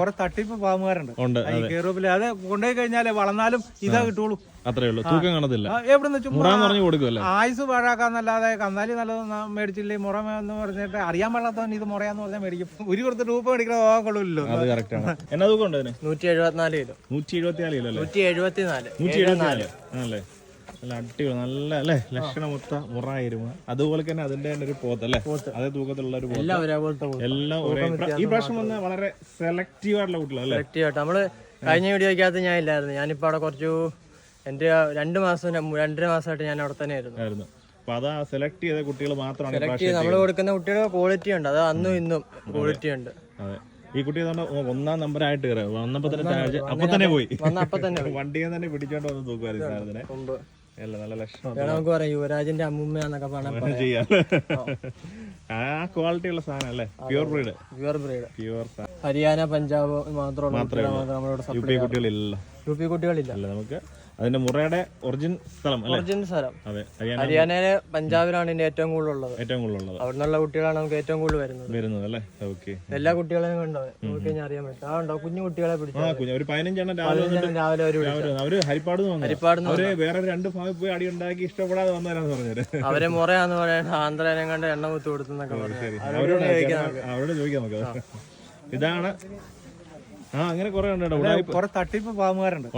കുറെ തട്ടിപ്പ് പാമ്പുകാരുണ്ട് ഉണ്ട് ഈ കേറോപ്പിൽ അത് കൊണ്ടുപോയി കഴിഞ്ഞാലേ വളർന്നാലും ഇതാ കിട്ടുള്ളൂ. അത്രേ ഉള്ളൂ. തൂക്കം കാണത്തില്ല. മുറാന്ന് പറഞ്ഞു കൊടുക്കുമല്ലേ ആയുസ് പാഴാക്കാന്നല്ലാതെ കന്നാലി നല്ലത് മേടിച്ചില്ലേ? മുറ എന്ന് പറഞ്ഞിട്ട് അറിയാൻ പാടാത്തവൻ ഇത് മുറയാന്ന് പറഞ്ഞാൽ മേടിക്കും. ഒരു കൊടുത്ത് രൂപ മേടിക്കണ പോകാൻ കൊള്ളില്ലല്ലോ അത് കറക്റ്റ് ആണ്. എന്നാ തൂക്കം ഉണ്ട് നൂറ്റി എഴുപത്തിനാല് കിലോ. നൂറ്റി എഴുപത്തിനാല് കിലോ അല്ലേ? നൂറ്റി എഴുപത്തിനാല്. നൂറ്റി എഴുപത്തിനാല്. ആണല്ലേ? നല്ല അടിപൊളി നല്ല അല്ലേ? ലക്ഷണമൊത്ത മുറായിരുന്നു. അതുപോലെ തന്നെ അതിന്റെ തന്നെ ഒരു പോത്ത് അല്ലേ? അതേ തൂക്കത്തിലുള്ള ഒരു എല്ലാം ഒരേപോലത്തെ എല്ലാം ഒരേ ഈ പ്രാവശ്യം വന്ന് വളരെ സെലക്റ്റീവ് ആയിട്ടുള്ള കുട്ടികളല്ലേ കറക്റ്റ് നമ്മൾ കഴിഞ്ഞ വീഡിയോക്കകത്ത് ഞാൻ ഇല്ലായിരുന്നു. ഞാനിപ്പോ അവിടെ കുറച്ചു എന്റെ രണ്ടു മാസം രണ്ടര മാസമായിട്ട് ഞാൻ അവിടെ തന്നെ ആയിരുന്നു. അപ്പൊ അതാ സെലക്ട് ചെയ്ത കുട്ടികൾ മാത്രമാണ് സെലക്ട് നമ്മൾ കൊടുക്കുന്ന കുട്ടിയുടെ ക്വാളിറ്റി ഉണ്ട്. അത് അന്നും ഇന്നും ക്വാളിറ്റി ഉണ്ട്. അതെ. ഈ കുട്ടി ഒന്നാം നമ്പർ ആയിട്ട് കയറി വന്നപ്പോ തന്നെ അപ്പൊ തന്നെ പോയി. വണ്ടിയെ തന്നെ പിടിച്ചോണ്ട് വന്ന് തൂക്കുമായിരുന്നു സാറിനെ നല്ല ലക്ഷണം വേണം നമുക്ക് പറയാം യുവരാജിന്റെ പറഞ്ഞാൽ ചെയ്യാം. ആ ക്വാളിറ്റി ഉള്ള സാധനം അല്ലേ? Pure breed pure breed pure Haryana Punjab മാത്രമേ കുട്ടികളെ മാത്രം നമ്മളോട് സപ്ലൈ പി കുട്ടികളില്ല. യു പി കുട്ടികളില്ല. അല്ല നമുക്ക് അതിന്റെ മുറയുടെ ഒറിജിൻ സ്ഥലം ഒറിജിൻ സ്ഥലം. അതെ ഹരിയാന ഹരിയാനയിലെ പഞ്ചാബിലാണ് ഇതിന്റെ ഏറ്റവും കൂടുതൽ ഉള്ളത് ഏറ്റവും കൂടുതലുള്ളത്. അവിടെ നിന്നുള്ള കുട്ടികളാണ് നമുക്ക് ഏറ്റവും കൂടുതൽ വരുന്നത്. വരുന്നത് അല്ലേ? ഓക്കെ. എല്ലാ കുട്ടികളെയും കണ്ടോ? നമുക്ക് കഴിഞ്ഞാൽ അറിയാൻ പറ്റും. ആ ഉണ്ടോ? കുഞ്ഞു കുട്ടികളെ പിടിച്ചു ഒരു പതിനഞ്ചെണ്ണം രാവിലെ രാവിലെ അവർ ഹരിപ്പാട് ഹരിപ്പാട് അവർ വേറെ രണ്ട് ഭാഗത്ത് പോയി അടി ഉണ്ടാക്കി ഇഷ്ടപ്പെടാതെ വന്നവരാന്ന് പറഞ്ഞത് അവരെ മുറയാന്ന് പറയുന്നത് ആന്ധ്രനെ കണ്ട് എണ്ണ കുത്തി കൊടുത്തെന്നൊക്കെ പറഞ്ഞു അവരോട് ചോദിക്കാം നമുക്ക്. ഇതാണ് ആ അങ്ങനെ കുറെ ഉണ്ട് കുറെ തട്ടിപ്പ് പാമ്പുകാരുണ്ട്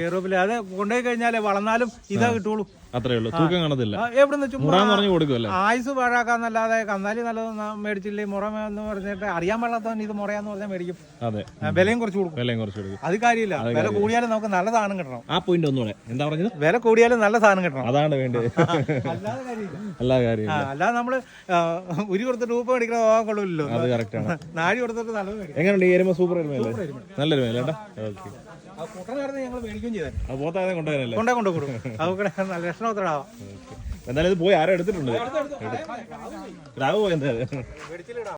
കേറോപ്പിൽ അത്. കൊണ്ടുപോയി കഴിഞ്ഞാലേ വളർന്നാലും ഇതാ കിട്ടുള്ളൂ. അത്രേ ഉള്ളൂ. തൂക്കം കാണത്തില്ല. എവിടെന്ന് ചുമ്മാ പറഞ്ഞു കൊടുക്കുമല്ലേ ആയുസ് പാഴാക്കാന്നല്ലാതെ കന്നാലി നല്ലത് മേടിച്ചില്ലേ മുറ എന്ന് പറഞ്ഞിട്ട് അറിയാൻ പാടാത്തവൻ ഇത് മുറയാന്ന് പറഞ്ഞാൽ മേടിക്കും. അതെ. വിലയും കുറച്ച് കൊടുക്കും. വിലയും കുറച്ച് കൊടുക്കും. അത് കാര്യമില്ല. വില കൂടിയാലും നമുക്ക് നല്ല സാധനം കിട്ടണം. ആ പോയിന്റ് ഒന്നുകൂടെ എന്താ പറഞ്ഞത്? വില കൂടിയാലും നല്ല സാധനം കിട്ടണം. അതാണ് വേണ്ടത്. അല്ലാതെ കാര്യം അല്ലാതെ നമ്മൾ ഉരി കൊടുത്ത് രൂപ മേടിക്കണ പോകാൻ കൊള്ളില്ലല്ലോ അത് കറക്റ്റ് ആണ്. നാഴി കൊടുത്തിട്ട് നല്ലത് എങ്ങനെയുണ്ട് ഈ എരുമ? സൂപ്പർ എരുമയല്ലേ? നല്ല മേല ഓക്കെ. പോത്താതെ കൊണ്ടുവരാനല്ലേ? കൊണ്ടേ കൊണ്ടു കൊടുക്കും നല്ല എന്തായാലും ഇത് പോയി ആരും എടുത്തിട്ടുണ്ട്. രാവ് പോയി എന്തായാലും.